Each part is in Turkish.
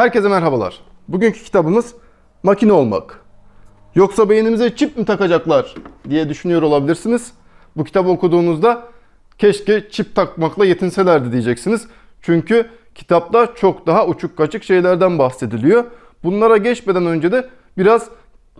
Herkese merhabalar. Bugünkü kitabımız makine olmak. Yoksa beynimize çip mi takacaklar diye düşünüyor olabilirsiniz. Bu kitabı okuduğunuzda keşke çip takmakla yetinselerdi diyeceksiniz. Çünkü kitapta çok daha uçuk kaçık şeylerden bahsediliyor. Bunlara geçmeden önce de biraz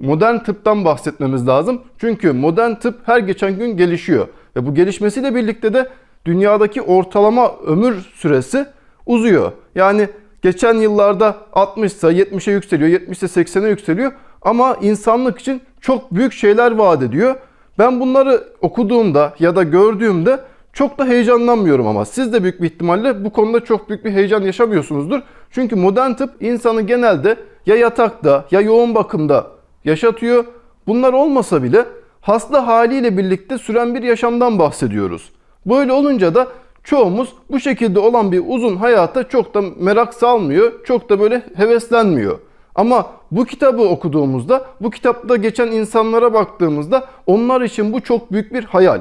modern tıptan bahsetmemiz lazım. Çünkü modern tıp her geçen gün gelişiyor. Ve bu gelişmesiyle birlikte de dünyadaki ortalama ömür süresi uzuyor. Yani geçen yıllarda 60 ise 70'e yükseliyor, 70 ise 80'e yükseliyor. Ama insanlık için çok büyük şeyler vaat ediyor. Ben bunları okuduğumda ya da gördüğümde çok da heyecanlanmıyorum ama siz de büyük bir ihtimalle bu konuda çok büyük bir heyecan yaşamıyorsunuzdur. Çünkü modern tıp insanı genelde ya yatakta ya yoğun bakımda yaşatıyor. Bunlar olmasa bile hasta haliyle birlikte süren bir yaşamdan bahsediyoruz. Böyle olunca da çoğumuz bu şekilde olan bir uzun hayata çok da merak salmıyor, çok da böyle heveslenmiyor. Ama bu kitabı okuduğumuzda, bu kitapta geçen insanlara baktığımızda onlar için bu çok büyük bir hayal.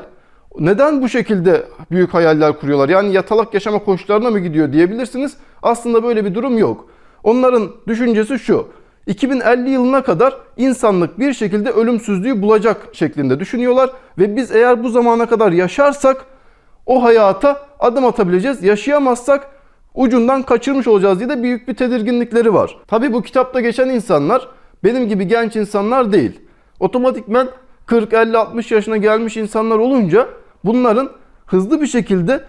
Neden bu şekilde büyük hayaller kuruyorlar? Yani yatalak yaşama koşullarına mı gidiyor diyebilirsiniz. Aslında böyle bir durum yok. Onların düşüncesi şu. 2050 yılına kadar insanlık bir şekilde ölümsüzlüğü bulacak şeklinde düşünüyorlar ve biz eğer bu zamana kadar yaşarsak o hayata adım atabileceğiz. Yaşayamazsak ucundan kaçırmış olacağız diye de büyük bir tedirginlikleri var. Tabi bu kitapta geçen insanlar benim gibi genç insanlar değil. Otomatikmen 40, 50, 60 yaşına gelmiş insanlar olunca bunların hızlı bir şekilde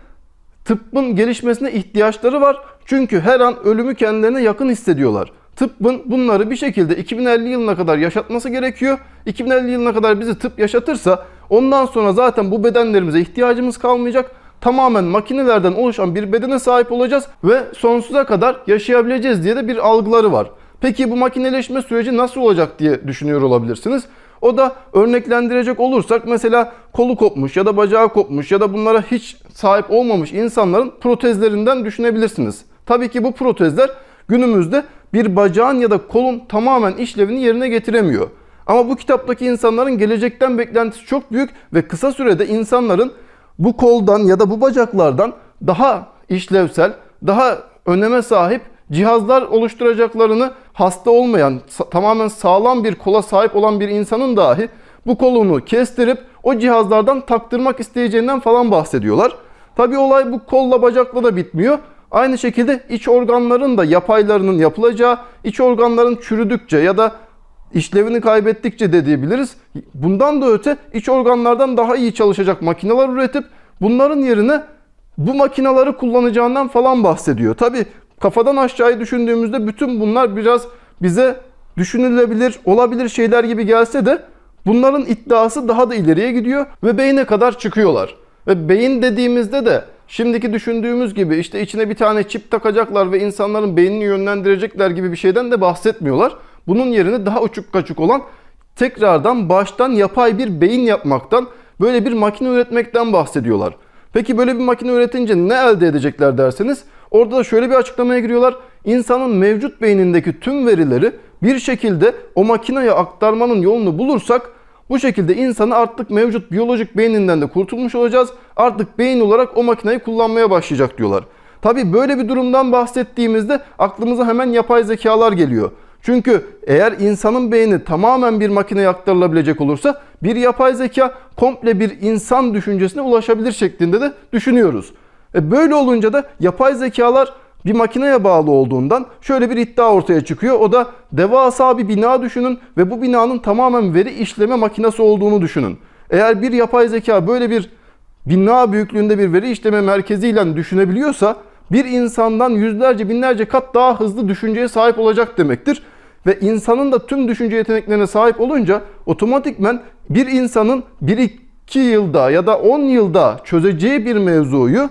tıbbın gelişmesine ihtiyaçları var. Çünkü her an ölümü kendilerine yakın hissediyorlar. Tıbbın bunları bir şekilde 2050 yılına kadar yaşatması gerekiyor. 2050 yılına kadar bizi tıp yaşatırsa ondan sonra zaten bu bedenlerimize ihtiyacımız kalmayacak. Tamamen makinelerden oluşan bir bedene sahip olacağız ve sonsuza kadar yaşayabileceğiz diye de bir algıları var. Peki bu makineleşme süreci nasıl olacak diye düşünüyor olabilirsiniz. O da örneklendirecek olursak mesela kolu kopmuş ya da bacağı kopmuş ya da bunlara hiç sahip olmamış insanların protezlerinden düşünebilirsiniz. Tabii ki bu protezler günümüzde bir bacağın ya da kolun tamamen işlevini yerine getiremiyor. Ama bu kitaptaki insanların gelecekten beklentisi çok büyük ve kısa sürede insanların bu koldan ya da bu bacaklardan daha işlevsel, daha öneme sahip cihazlar oluşturacaklarını hasta olmayan, tamamen sağlam bir kola sahip olan bir insanın dahi bu kolunu kestirip o cihazlardan taktırmak isteyeceğinden falan bahsediyorlar. Tabi olay bu kolla bacakla da bitmiyor. Aynı şekilde iç organların da yapaylarının yapılacağı, iç organların çürüdükçe ya da işlevini kaybettikçe de diyebiliriz. Bundan da öte iç organlardan daha iyi çalışacak makineler üretip bunların yerine bu makinaları kullanacağından falan bahsediyor. Tabi kafadan aşağıya düşündüğümüzde bütün bunlar biraz bize düşünülebilir, olabilir şeyler gibi gelse de bunların iddiası daha da ileriye gidiyor ve beyne kadar çıkıyorlar. Ve beyin dediğimizde de şimdiki düşündüğümüz gibi işte içine bir tane çip takacaklar ve insanların beynini yönlendirecekler gibi bir şeyden de bahsetmiyorlar. Bunun yerine daha uçuk kaçık olan tekrardan baştan yapay bir beyin yapmaktan, böyle bir makine üretmekten bahsediyorlar. Peki böyle bir makine üretince ne elde edecekler derseniz orada da şöyle bir açıklamaya giriyorlar. İnsanın mevcut beynindeki tüm verileri bir şekilde o makineye aktarmanın yolunu bulursak bu şekilde insanı artık mevcut biyolojik beyninden de kurtulmuş olacağız. Artık beyin olarak o makineyi kullanmaya başlayacak diyorlar. Tabi böyle bir durumdan bahsettiğimizde aklımıza hemen yapay zekalar geliyor. Çünkü eğer insanın beyni tamamen bir makineye aktarılabilecek olursa bir yapay zeka komple bir insan düşüncesine ulaşabilir şeklinde de düşünüyoruz. E böyle olunca da yapay zekalar bir makineye bağlı olduğundan şöyle bir iddia ortaya çıkıyor. O da devasa bir bina düşünün ve bu binanın tamamen veri işleme makinesi olduğunu düşünün. Eğer bir yapay zeka böyle bir bina büyüklüğünde bir veri işleme merkeziyle düşünebiliyorsa bir insandan yüzlerce binlerce kat daha hızlı düşünceye sahip olacak demektir. Ve insanın da tüm düşünce yeteneklerine sahip olunca otomatikmen bir insanın 1-2 yılda ya da 10 yılda çözeceği bir mevzuyu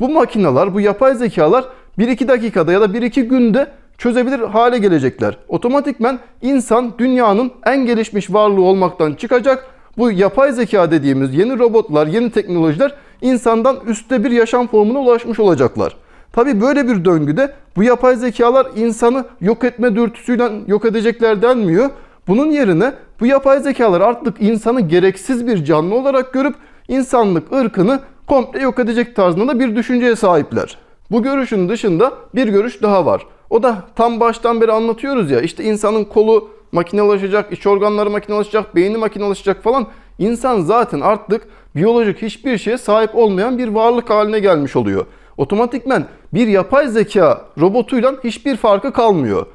bu makineler, bu yapay zekalar 1-2 dakikada ya da 1-2 günde çözebilir hale gelecekler. Otomatikmen insan dünyanın en gelişmiş varlığı olmaktan çıkacak. Bu yapay zeka dediğimiz yeni robotlar, yeni teknolojiler insandan üstte bir yaşam formuna ulaşmış olacaklar. Tabi böyle bir döngüde bu yapay zekalar insanı yok etme dürtüsüyle yok edecekler denmiyor. Bunun yerine bu yapay zekalar artık insanı gereksiz bir canlı olarak görüp insanlık ırkını komple yok edecek tarzında da bir düşünceye sahipler. Bu görüşün dışında bir görüş daha var. O da tam baştan beri anlatıyoruz ya işte insanın kolu makinalaşacak, iç organları makinalaşacak, beyni makinalaşacak falan. İnsan zaten artık biyolojik hiçbir şeye sahip olmayan bir varlık haline gelmiş oluyor. Otomatikmen bir yapay zeka robotuyla hiçbir farkı kalmıyor.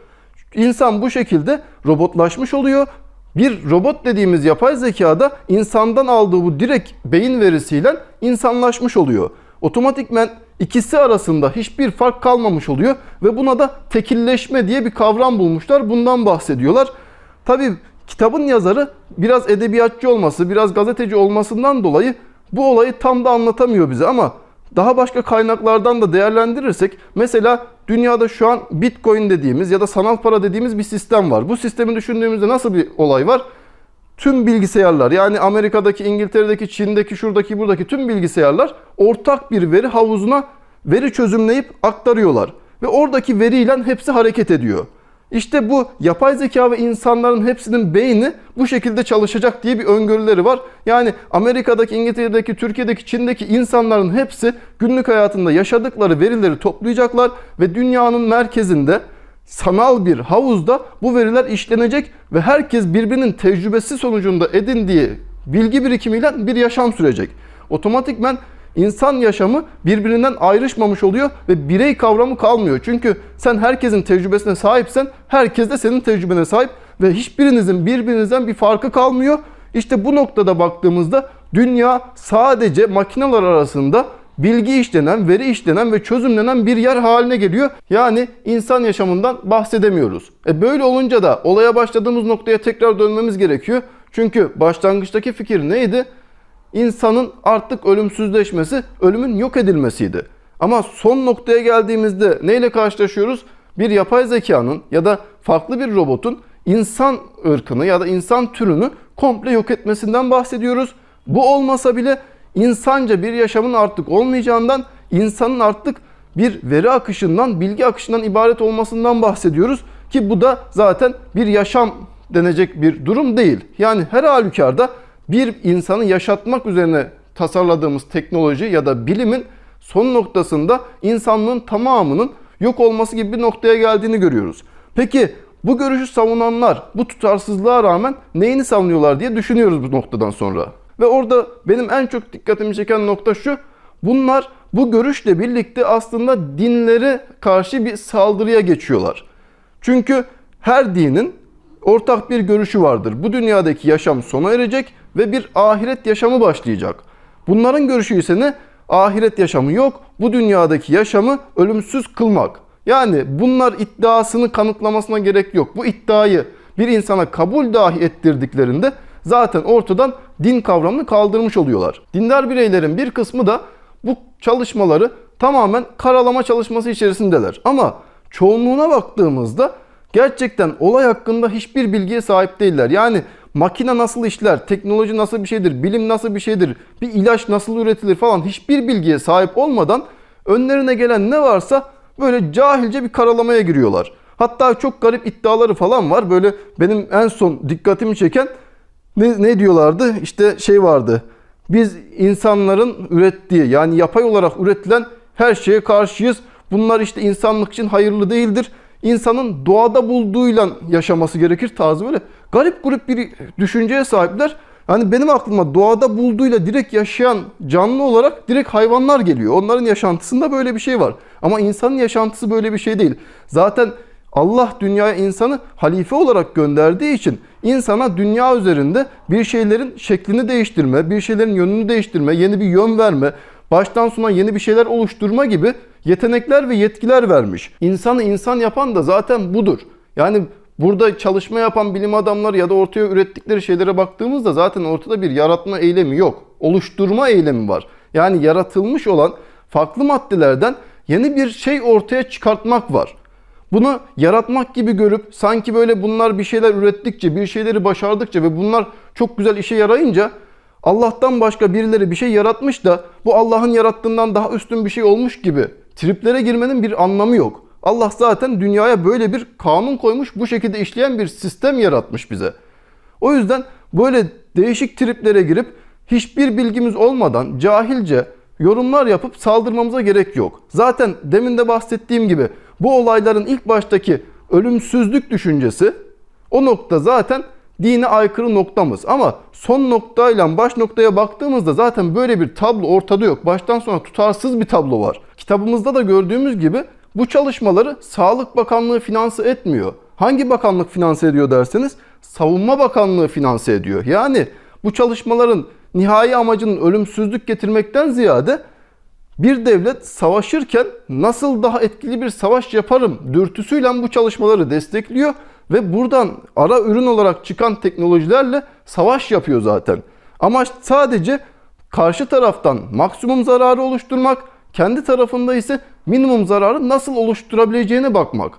İnsan bu şekilde robotlaşmış oluyor. Bir robot dediğimiz yapay zekada insandan aldığı bu direkt beyin verisiyle insanlaşmış oluyor. Otomatikmen ikisi arasında hiçbir fark kalmamış oluyor ve buna da tekilleşme diye bir kavram bulmuşlar. Bundan bahsediyorlar. Tabi kitabın yazarı biraz edebiyatçı olması, biraz gazeteci olmasından dolayı bu olayı tam da anlatamıyor bize ama daha başka kaynaklardan da değerlendirirsek mesela dünyada şu an Bitcoin dediğimiz ya da sanal para dediğimiz bir sistem var. Bu sistemi düşündüğümüzde nasıl bir olay var? Tüm bilgisayarlar yani Amerika'daki, İngiltere'deki, Çin'deki, şuradaki, buradaki tüm bilgisayarlar ortak bir veri havuzuna veri çözümleyip aktarıyorlar. Ve oradaki veriyle hepsi hareket ediyor. İşte bu yapay zeka ve insanların hepsinin beyni bu şekilde çalışacak diye bir öngörüleri var. Yani Amerika'daki, İngiltere'deki, Türkiye'deki, Çin'deki insanların hepsi günlük hayatında yaşadıkları verileri toplayacaklar ve dünyanın merkezinde sanal bir havuzda bu veriler işlenecek ve herkes birbirinin tecrübesi sonucunda edindiği bilgi birikimiyle bir yaşam sürecek. Otomatikmen insan yaşamı birbirinden ayrışmamış oluyor ve birey kavramı kalmıyor. Çünkü sen herkesin tecrübesine sahipsen herkes de senin tecrübene sahip ve hiçbirinizin birbirinizden bir farkı kalmıyor. İşte bu noktada baktığımızda dünya sadece makineler arasında bilgi işlenen, veri işlenen ve çözümlenen bir yer haline geliyor. Yani insan yaşamından bahsedemiyoruz. E böyle olunca da olaya başladığımız noktaya tekrar dönmemiz gerekiyor. Çünkü başlangıçtaki fikir neydi? İnsanın artık ölümsüzleşmesi, ölümün yok edilmesiydi. Ama son noktaya geldiğimizde neyle karşılaşıyoruz? Bir yapay zekanın ya da farklı bir robotun insan ırkını ya da insan türünü komple yok etmesinden bahsediyoruz. Bu olmasa bile insanca bir yaşamın artık olmayacağından, insanın artık bir veri akışından, bilgi akışından ibaret olmasından bahsediyoruz. Ki bu da zaten bir yaşam denecek bir durum değil. Yani her halükarda bir insanı yaşatmak üzerine tasarladığımız teknoloji ya da bilimin son noktasında insanlığın tamamının yok olması gibi bir noktaya geldiğini görüyoruz. Peki bu görüşü savunanlar bu tutarsızlığa rağmen neyini savunuyorlar diye düşünüyoruz bu noktadan sonra. Ve orada benim en çok dikkatimi çeken nokta şu. Bunlar bu görüşle birlikte aslında dinlere karşı bir saldırıya geçiyorlar. Çünkü her dinin ortak bir görüşü vardır. Bu dünyadaki yaşam sona erecek ve bir ahiret yaşamı başlayacak. Bunların görüşü ise ne? Ahiret yaşamı yok. Bu dünyadaki yaşamı ölümsüz kılmak. Yani bunlar iddiasını kanıtlamasına gerek yok. Bu iddiayı bir insana kabul dahi ettirdiklerinde zaten ortadan din kavramını kaldırmış oluyorlar. Dindar bireylerin bir kısmı da bu çalışmaları tamamen karalama çalışması içerisindeler. Ama çoğunluğuna baktığımızda gerçekten olay hakkında hiçbir bilgiye sahip değiller. Yani makine nasıl işler, teknoloji nasıl bir şeydir, bilim nasıl bir şeydir, bir ilaç nasıl üretilir falan hiçbir bilgiye sahip olmadan önlerine gelen ne varsa böyle cahilce bir karalamaya giriyorlar. Hatta çok garip iddiaları falan var. Böyle benim en son dikkatimi çeken ne, ne diyorlardı? İşte şey vardı. Biz insanların ürettiği yani yapay olarak üretilen her şeye karşıyız. Bunlar işte insanlık için hayırlı değildir. İnsanın doğada bulduğuyla yaşaması gerekir tarzı böyle garip grup bir düşünceye sahipler. Yani benim aklıma doğada bulduğuyla direkt yaşayan canlı olarak direkt hayvanlar geliyor. Onların yaşantısında böyle bir şey var. Ama insanın yaşantısı böyle bir şey değil. Zaten Allah dünyaya insanı halife olarak gönderdiği için insana dünya üzerinde bir şeylerin şeklini değiştirme, bir şeylerin yönünü değiştirme, yeni bir yön verme, baştan sona yeni bir şeyler oluşturma gibi yetenekler ve yetkiler vermiş. İnsanı insan yapan da zaten budur. Yani burada çalışma yapan bilim adamları ya da ortaya ürettikleri şeylere baktığımızda zaten ortada bir yaratma eylemi yok. Oluşturma eylemi var. Yani yaratılmış olan farklı maddelerden yeni bir şey ortaya çıkartmak var. Bunu yaratmak gibi görüp sanki böyle bunlar bir şeyler ürettikçe, bir şeyleri başardıkça ve bunlar çok güzel işe yarayınca Allah'tan başka birileri bir şey yaratmış da bu Allah'ın yarattığından daha üstün bir şey olmuş gibi triplere girmenin bir anlamı yok. Allah zaten dünyaya böyle bir kanun koymuş, bu şekilde işleyen bir sistem yaratmış bize. O yüzden böyle değişik triplere girip hiçbir bilgimiz olmadan cahilce yorumlar yapıp saldırmamıza gerek yok. Zaten demin de bahsettiğim gibi bu olayların ilk baştaki ölümsüzlük düşüncesi o nokta zaten dine aykırı noktamız. Ama son noktayla baş noktaya baktığımızda zaten böyle bir tablo ortada yok. Baştan sona tutarsız bir tablo var. Kitabımızda da gördüğümüz gibi bu çalışmaları Sağlık Bakanlığı finanse etmiyor. Hangi bakanlık finanse ediyor derseniz Savunma Bakanlığı finanse ediyor. Yani bu çalışmaların nihai amacının ölümsüzlük getirmekten ziyade bir devlet savaşırken nasıl daha etkili bir savaş yaparım dürtüsüyle bu çalışmaları destekliyor ve buradan ara ürün olarak çıkan teknolojilerle savaş yapıyor zaten. Amaç sadece karşı taraftan maksimum zararı oluşturmak, kendi tarafında ise minimum zararı nasıl oluşturabileceğine bakmak.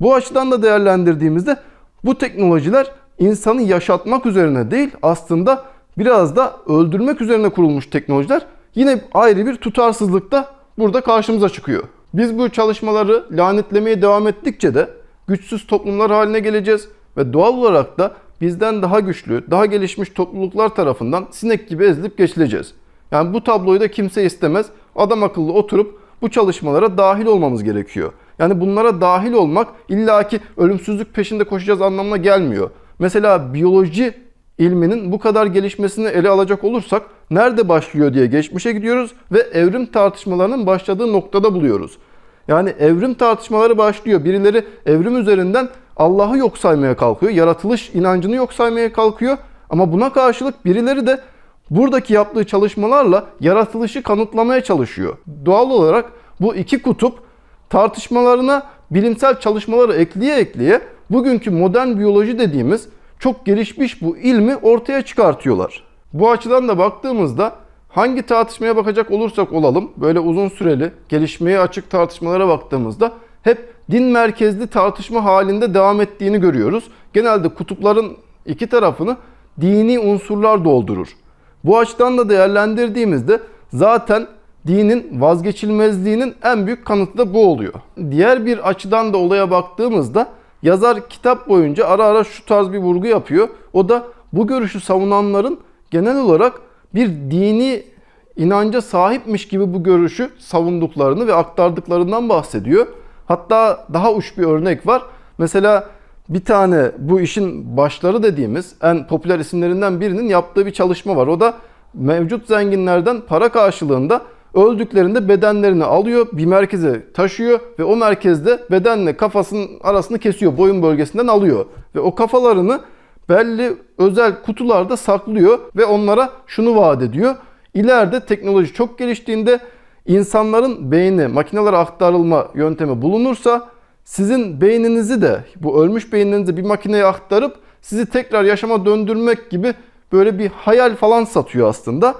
Bu açıdan da değerlendirdiğimizde bu teknolojiler insanı yaşatmak üzerine değil aslında biraz da öldürmek üzerine kurulmuş teknolojiler yine ayrı bir tutarsızlık da burada karşımıza çıkıyor. Biz bu çalışmaları lanetlemeye devam ettikçe de güçsüz toplumlar haline geleceğiz ve doğal olarak da bizden daha güçlü, daha gelişmiş topluluklar tarafından sinek gibi ezilip geçileceğiz. Yani bu tabloyu da kimse istemez. Adam akıllı oturup bu çalışmalara dahil olmamız gerekiyor. Yani bunlara dahil olmak illaki ölümsüzlük peşinde koşacağız anlamına gelmiyor. Mesela biyoloji ilminin bu kadar gelişmesini ele alacak olursak nerede başlıyor diye geçmişe gidiyoruz ve evrim tartışmalarının başladığı noktada buluyoruz. Yani evrim tartışmaları başlıyor. Birileri evrim üzerinden Allah'ı yok saymaya kalkıyor. Yaratılış inancını yok saymaya kalkıyor. Ama buna karşılık birileri de buradaki yaptığı çalışmalarla yaratılışı kanıtlamaya çalışıyor. Doğal olarak bu iki kutup tartışmalarına bilimsel çalışmaları ekleye ekleye bugünkü modern biyoloji dediğimiz çok gelişmiş bu ilmi ortaya çıkartıyorlar. Bu açıdan da baktığımızda hangi tartışmaya bakacak olursak olalım böyle uzun süreli gelişmeye açık tartışmalara baktığımızda hep din merkezli tartışma halinde devam ettiğini görüyoruz. Genelde kutupların iki tarafını dini unsurlar doldurur. Bu açıdan da değerlendirdiğimizde zaten dinin vazgeçilmezliğinin en büyük kanıtı da bu oluyor. Diğer bir açıdan da olaya baktığımızda yazar kitap boyunca ara ara şu tarz bir vurgu yapıyor. O da bu görüşü savunanların genel olarak bir dini inanca sahipmiş gibi bu görüşü savunduklarını ve aktardıklarından bahsediyor. Hatta daha uç bir örnek var. Mesela bir tane bu işin başları dediğimiz en popüler isimlerinden birinin yaptığı bir çalışma var. O da mevcut zenginlerden para karşılığında öldüklerinde bedenlerini alıyor, bir merkeze taşıyor ve o merkezde bedenle kafasının arasını kesiyor, boyun bölgesinden alıyor. Ve o kafalarını belli özel kutularda saklıyor ve onlara şunu vaat ediyor. İleride teknoloji çok geliştiğinde insanların beyni makinelere aktarılma yöntemi bulunursa sizin beyninizi de bu ölmüş beyninizi bir makineye aktarıp sizi tekrar yaşama döndürmek gibi böyle bir hayal falan satıyor aslında.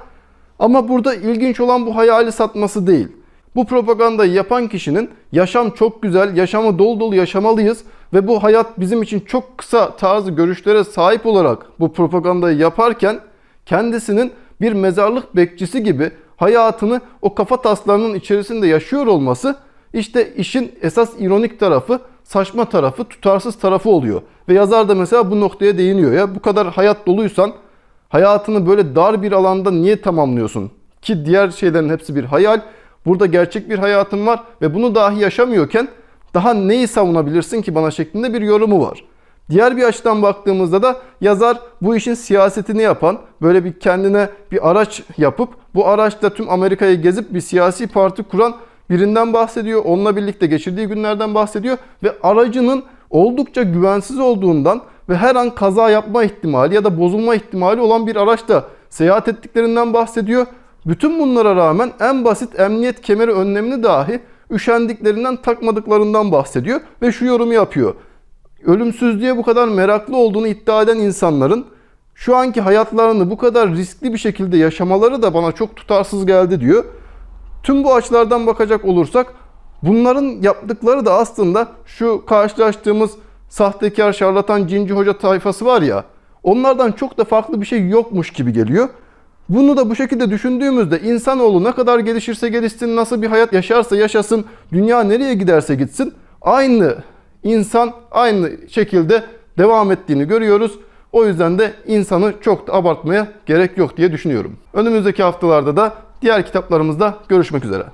Ama burada ilginç olan bu hayali satması değil. Bu propagandayı yapan kişinin yaşam çok güzel, yaşamı dolu dolu yaşamalıyız ve bu hayat bizim için çok kısa tarzı görüşlere sahip olarak bu propagandayı yaparken kendisinin bir mezarlık bekçisi gibi hayatını o kafa taslarının içerisinde yaşıyor olması işte işin esas ironik tarafı, saçma tarafı, tutarsız tarafı oluyor. Ve yazar da mesela bu noktaya değiniyor ya bu kadar hayat doluysan hayatını böyle dar bir alanda niye tamamlıyorsun? Ki diğer şeylerin hepsi bir hayal. Burada gerçek bir hayatın var ve bunu dahi yaşamıyorken daha neyi savunabilirsin ki bana şeklinde bir yorumu var. Diğer bir açıdan baktığımızda da yazar bu işin siyasetini yapan, böyle bir kendine bir araç yapıp bu araçla tüm Amerika'yı gezip bir siyasi parti kuran birinden bahsediyor. Onunla birlikte geçirdiği günlerden bahsediyor ve aracının oldukça güvensiz olduğundan ve her an kaza yapma ihtimali ya da bozulma ihtimali olan bir araçta seyahat ettiklerinden bahsediyor. Bütün bunlara rağmen en basit emniyet kemeri önlemini dahi üşendiklerinden takmadıklarından bahsediyor ve şu yorumu yapıyor. Ölümsüzlüğe bu kadar meraklı olduğunu iddia eden insanların şu anki hayatlarını bu kadar riskli bir şekilde yaşamaları da bana çok tutarsız geldi diyor. Tüm bu açılardan bakacak olursak bunların yaptıkları da aslında şu karşılaştığımız sahtekar, şarlatan, cinci hoca tayfası var ya onlardan çok da farklı bir şey yokmuş gibi geliyor. Bunu da bu şekilde düşündüğümüzde insanoğlu ne kadar gelişirse gelişsin, nasıl bir hayat yaşarsa yaşasın, dünya nereye giderse gitsin aynı insan aynı şekilde devam ettiğini görüyoruz. O yüzden de insanı çok da abartmaya gerek yok diye düşünüyorum. Önümüzdeki haftalarda da diğer kitaplarımızda görüşmek üzere.